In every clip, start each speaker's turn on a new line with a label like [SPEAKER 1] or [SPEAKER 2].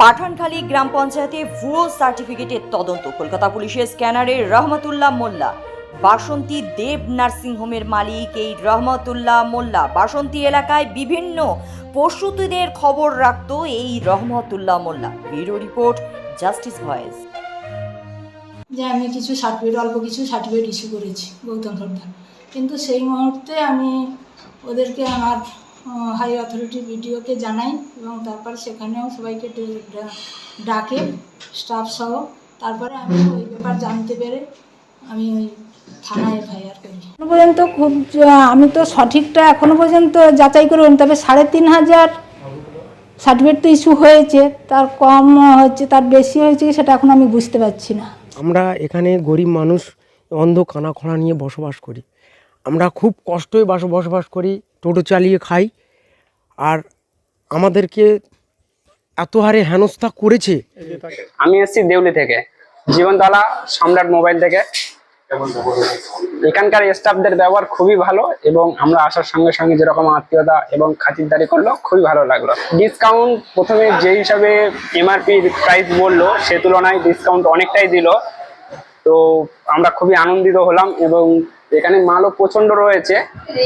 [SPEAKER 1] পাঠানখালী গ্রাম পঞ্চায়েতে ভুয়ো সার্টিফিকেটের তদন্ত। কলকাতা পুলিশের স্ক্যানারে রহমতুল্লাহ মোল্লা। বাসন্তী দেব নার্সিংহোমের মালিক এই রহমতুল্লাহ মোল্লা। বাসন্তী এলাকায় বিভিন্ন প্রসূতিদের খবর রাখত এই Rahmatullah Molla. Bureau report, justice voice.
[SPEAKER 2] যে আমি কিছু সার্টিফিকেট, অল্প কিছু সার্টিফিকেট ইস্যু করেছি, গৌতম সর্দার কিন্তু সেই মুহূর্তে আমি ওদেরকে আমার হাই অথরিটি বিডিওকে জানাই এবং তারপর সেখানেও সবাইকে ডাকে স্টাফ সহ। তারপরে আমি ওই ব্যাপার জানতে পেরে আমি ওই থানায় এফআইআর করি। এখনও পর্যন্ত খুব আমি তো সঠিকটা এখনও পর্যন্ত যাচাই করে বলিনি, তবে সাড়ে তিন হাজার সার্টিফিকেট তো ইস্যু হয়েছে তার কম হচ্ছে তার বেশি হয়েছে সেটা এখন আমি বুঝতে পারছি না।
[SPEAKER 3] আমরা এখানে গরিব মানুষ অন্ধ কানা খোঁড়া নিয়ে বসবাস করি। আমরা খুব কষ্টই বাস, বসবাস করি, টোটো চালিয়ে খাই। আর আমাদেরকে এত হারে হেনস্থা করেছে।
[SPEAKER 4] আমি এসেছি দেউলি থেকে, জীবনতলা সম্রাট মোবাইল থেকে। এখানকার স্টাফদের ব্যবহার খুবই ভালো এবং আমরা আসার সঙ্গে সঙ্গে যেরকম আত্মীয়তা এবং খাতিরদারি করল, খুবই ভালো লাগল। ডিসকাউন্ট প্রথমে যে হিসাবে এমআরপি প্রাইস বলল, সে তুলনায় ডিসকাউন্ট অনেকটাই দিল। তো আমরা খুবই আনন্দিত হলাম এবং এখানে মালও প্রচণ্ড রয়েছে।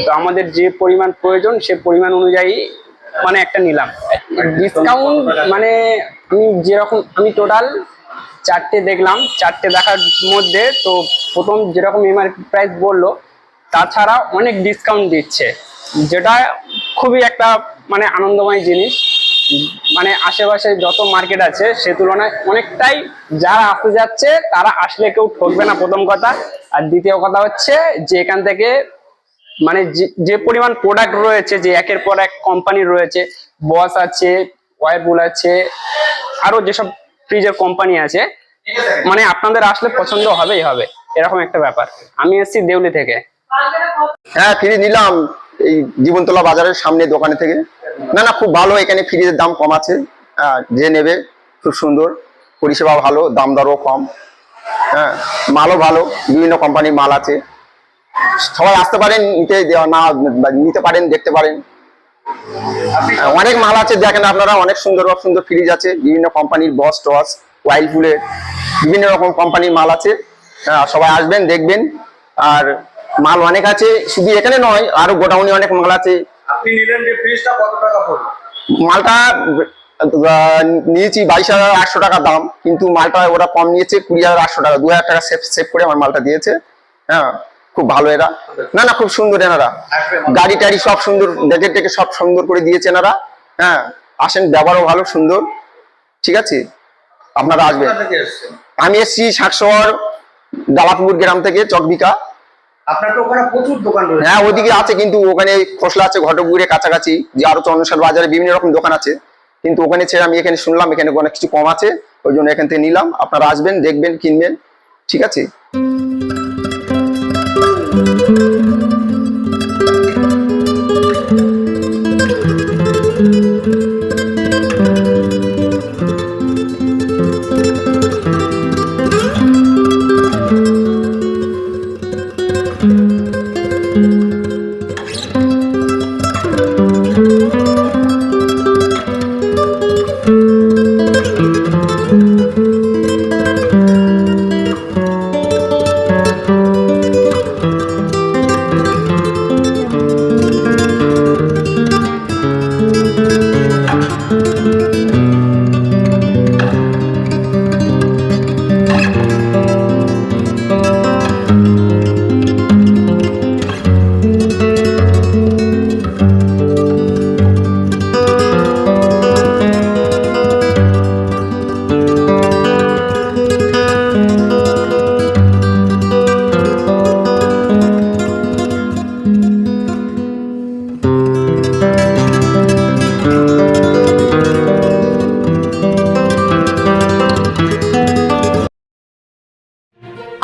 [SPEAKER 4] তো আমাদের যে পরিমাণ প্রয়োজন, সে পরিমাণ অনুযায়ী মানে একটা নিলাম। ডিসকাউন্ট মানে আমি যেরকম, আমি টোটাল চারটে দেখলাম, চারটে দেখার মধ্যে তো প্রথম যেরকম এমআরপি প্রাইস বলল, তাছাড়া অনেক ডিসকাউন্ট দিচ্ছে। যেটা খুবই একটা মানে আনন্দময় জিনিস। মানে আশেপাশে যত মার্কেট আছে, সে তুলনায় অনেকটাই যারা আসতে যাচ্ছে, তারা আসলে কেউ ঠকবে না প্রথম কথা। আর দ্বিতীয় কথা হচ্ছে যে এখান থেকে মানে যে- পরিমাণ প্রোডাক্ট রয়েছে, যে একের পর এক কোম্পানি রয়েছে বস আছে ওয়ারপুল আছে, আরও যেসব ফ্রিজের কোম্পানি আছে মানে আপনাদের আসলে পছন্দ হবেই হবে, এরকম একটা ব্যাপার। আমি এসেছি দেউলি থেকে।
[SPEAKER 5] হ্যাঁ ফ্রিজ নিলাম এই জীবনতলা বাজারের সামনে দোকানে থেকে। না না খুব ভালো এখানে ফ্রিজের দাম কম আছে। যে নেবে খুব সুন্দর। পরিষেবা ভালো দাম দরও কম। হ্যাঁ মালও ভালো বিভিন্ন কোম্পানির মাল আছে। সবাই আসতে পারেন নিতে না নিতে পারেন দেখতে পারেন। হ্যাঁ, অনেক মাল আছে দেখেন আপনারা অনেক সুন্দর সুন্দর ফ্রিজ আছে বিভিন্ন কোম্পানির বস টস ওয়াইলফুলের বিভিন্ন রকম কোম্পানির মাল আছে। হ্যাঁ, সবাই আসবেন দেখবেন। আর মাল অনেক আছে শুধু এখানে নয় আরও গোডাউনে অনেক মাল আছে।
[SPEAKER 6] আপনি নিলেন যে ফ্রিজটা কত টাকা পড়ল?
[SPEAKER 5] মালটা নিয়েছি বাইশ হাজার আটশো টাকা দাম কিন্তু মালটা ওরা কম নিয়েছে কুড়ি হাজার আটশো টাকা দু হাজার টাকা সেভ সেভ করে আমার মালটা দিয়েছে। হ্যাঁ খুব ভালো এরা। না না খুব সুন্দর এনারা। গাড়ি টাড়ি সব সুন্দর ডেকে টেকে সব সুন্দর করে দিয়েছে এনারা। হ্যাঁ আসেন ব্যবহারও ভালো সুন্দর। ঠিক আছে? আপনারা আসবেন। আমি এসছি শাকশহর দালাপুর গ্রাম থেকে চকবিকা। হ্যাঁ ওদিকে আছে কিন্তু, ওখানে খোসলা আছে ঘটকগুড়ে কাছাকাছি, যে আরও চন্দ্রসার বাজারে বিভিন্ন রকম দোকান আছে। কিন্তু ওখানে ছেড়ে আমি এখানে শুনলাম, এখানে অনেক কিছু কম আছে, ওই জন্য এখান থেকে নিলাম। আপনারা আসবেন, দেখবেন, কিনবেন, ঠিক আছে?